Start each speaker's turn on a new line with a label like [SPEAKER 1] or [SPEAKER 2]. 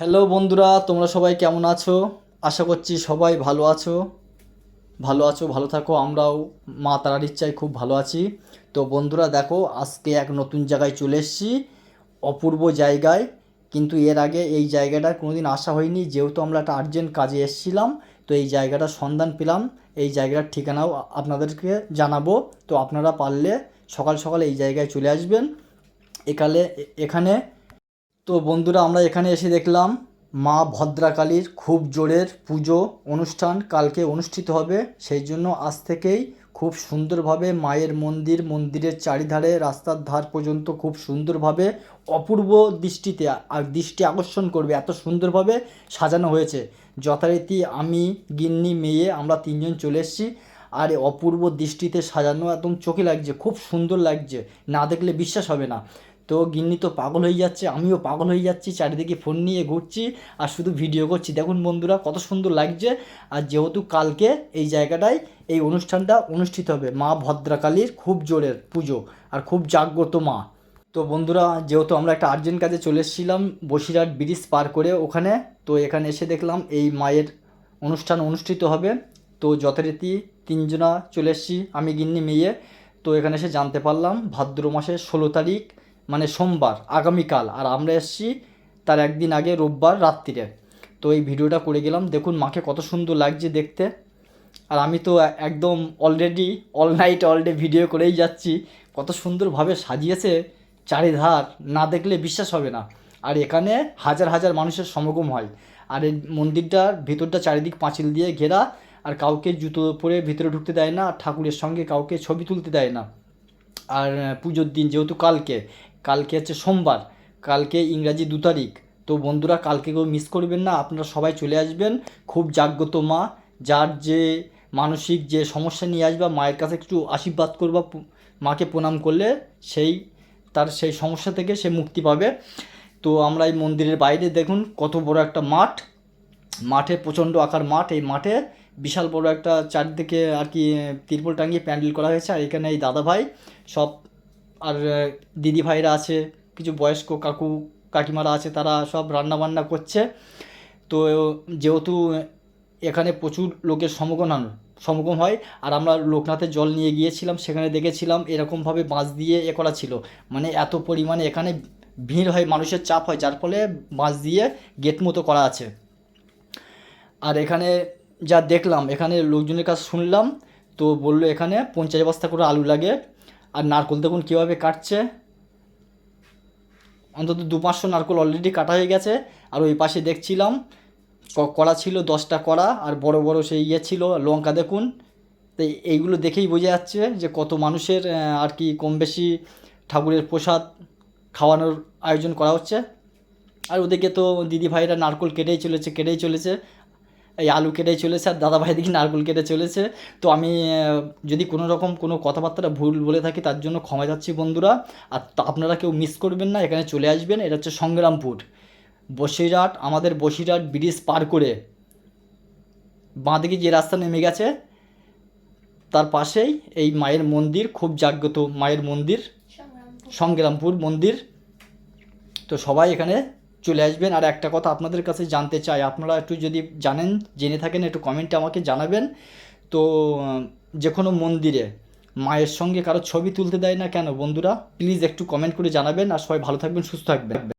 [SPEAKER 1] Hello বন্ধুরা, তোমরা সবাই কেমন আছো? আশা করছি সবাই ভালো আছো। ভালো আছো, ভালো থাকো, আমরাও মা তারার ইচ্ছায় খুব ভালো আছি। তো বন্ধুরা, দেখো, আজকে এক নতুন জায়গায় চলে এসেছি, অপূর্ব জায়গায়। কিন্তু এর আগে এই জায়গাটা কোনোদিন আসা হয়নি। যেহেতু আমরা একটা আর্জেন্ট কাজে এসেছিলাম, তো এই জায়গাটার সন্ধান পেলাম। এই জায়গার ঠিকানাও আপনাদেরকে জানাব। তো আপনারা পারলে সকাল সকাল এই জায়গায় চলে আসবেন। এখানে তো বন্ধুরা, আমরা এখানে এসে দেখলাম মা ভদ্রাকালীর খুব জোরের পুজো অনুষ্ঠান কালকে অনুষ্ঠিত হবে। সেই জন্য আজ থেকেই খুব সুন্দরভাবে মায়ের মন্দির, মন্দিরের চারিধারে রাস্তার ধার পর্যন্ত খুব সুন্দরভাবে অপূর্ব দৃষ্টিতে আর দৃষ্টি আকর্ষণ করবে, এত সুন্দরভাবে সাজানো হয়েছে। যথারীতি আমি, গিন্নি, মেয়ে, আমরা তিনজন চলে এসেছি। আর অপূর্ব দৃষ্টিতে সাজানো একদম চোখে লাগছে, খুব সুন্দর লাগছে। না দেখলে বিশ্বাস হবে না। তো গিন্নি তো পাগল হয়ে যাচ্ছে, আমিও পাগল হয়ে যাচ্ছি, চারিদিকে ফোন নিয়ে ঘুরছি আর শুধু ভিডিও করছি। দেখুন বন্ধুরা কত সুন্দর লাগছে। আর যেহেতু কালকে এই জায়গাটায় এই অনুষ্ঠানটা অনুষ্ঠিত হবে, মা ভদ্রাকালীর খুব জোরের পুজো আর খুব জাগ্রত মা। তো বন্ধুরা, যেহেতু আমরা একটা আর্জেন্ট কাজে চলে এসেছিলাম, বসিরহাট ব্রিজ পার করে ওখানে, তো এখানে এসে দেখলাম এই মায়ের অনুষ্ঠান অনুষ্ঠিত হবে। তো যথারীতি তিনজনা চলে এসেছি, আমি গিন্নি মেয়ে। তো এখানে এসে জানতে পারলাম, ভাদ্র মাসের ষোলো তারিখ মানে সোমবার, আগামীকাল। আর আমরা এসেছি তার একদিন আগে রোববার রাত্রিরে। তো এই ভিডিওটা করে গেলাম। দেখুন, মাকে কত সুন্দর লাগছে দেখতে। আর আমি তো একদম already all night all day video করেই যাচ্ছি। কত সুন্দরভাবে সাজিয়েছে চারিধার। না দেখলে বিশ্বাস হবে না। আর এখানে হাজার হাজার মানুষের সমাগম হয়। আর এই মন্দিরটার ভিতরটা চারিদিক পাঁচিল দিয়ে ঘেরা। আর কাউকে জুতো পরে ভিতরে ঢুকতে দেয় না। ঠাকুরের সঙ্গে কাউকে ছবি তুলতে দেয় না। আর পুজোর দিন যেহেতু কালকে কালকে হচ্ছে সোমবার, কালকে ইংরাজি দু তারিখ। তো বন্ধুরা, কালকে কেউ মিস করবেন না, আপনারা সবাই চলে আসবেন। খুব জাগ্রত মা, যার যে মানসিক যে সমস্যা নিয়ে আসবা, মায়ের কাছে একটু আশীর্বাদ করবা মাকে প্রণাম করলে সেই, তার সেই সমস্যা থেকে সে মুক্তি পাবে। তো আমরা এই মন্দিরের বাইরে দেখুন, কত বড় একটা মাঠ। মাঠে প্রচণ্ড আকার মাঠ, এই মাঠে বিশাল বড় একটা চারদিকে আর কি তিরপল টাঙিয়ে প্যান্ডেল করা হয়েছে। আর এখানে এই দাদা ভাই সব আর আহ, দিদি ভাইরা আছে কিছু বয়স্ক কাকু কাকিমারা আছে তারা সব রান্না বান্না করছে। তো যেহেতু এখানে প্রচুর লোকের সমাগম হন- সমাগম হয় আর আমরা লোকনাথে জল নিয়ে গিয়েছিলাম সেখানে দেখেছিলাম এরকমভাবে বাঁশ দিয়ে এ করা ছিল। মানে এত পরিমাণে এখানে ভিড় হয় মানুষের চাপ হয় যার ফলে বাঁশ দিয়ে গেট মতো করা আছে। আর এখানে যা দেখলাম এখানে লোকজনের কাছে শুনলাম তো বলল এখানে পঞ্চাশ বস্তা করে আলু লাগে। আর নারকোল দেখুন কীভাবে কাটছে। অন্তত দু পাঁচশো নারকোল অলরেডি কাটা হয়ে গেছে। আর ওই পাশে দেখছিলাম কড়া ছিল, দশটা কড়া, আর বড় বড় সেই ইয়ে ছিল, লঙ্কা দেখুন। তো এইগুলো দেখেই বোঝা যাচ্ছে যে কত মানুষের আর কি কম বেশি ঠাকুরের প্রসাদ খাওয়ানোর আয়োজন করা হচ্ছে। আর ওদেরকে তো দিদি ভাইরা নারকোল কেটেই চলেছে কেটেই চলেছে। এই আলু কেটে চলেছে আর দাদা ভাই দিকে নারকোল কেটে চলেছে। তো আমি যদি কোনো রকম কোনো কথাবার্তাটা ভুল বলে থাকি তার জন্য ক্ষমা যাচ্ছি বন্ধুরা। আর আপনারা কেউ মিস করবেন না এখানে চলে আসবেন। এটা হচ্ছে সংগ্রামপুর। বসিরহাট আমাদের বসিরহাট ব্রিজ পার করে বাঁদিকে যে রাস্তা নেমে গেছে তার পাশেই এই মায়ের মন্দির খুব জাগ্রত মায়ের মন্দির। সংগ্রামপুর মন্দির। তো সবাই এখানে চলে আসবেন। আর একটা কথা আপনাদের কাছে জানতে চাই, আপনারা একটু যদি জানেন, জেনে থাকেন, একটু কমেন্টে আমাকে জানাবেন। তো, যে কোনো মন্দিরে মায়ের সঙ্গে কারও ছবি তুলতে দেয় না কেন বন্ধুরা? প্লিজ একটু কমেন্ট করে জানাবেন। আর সবাই ভালো থাকবেন, সুস্থ থাকবেন।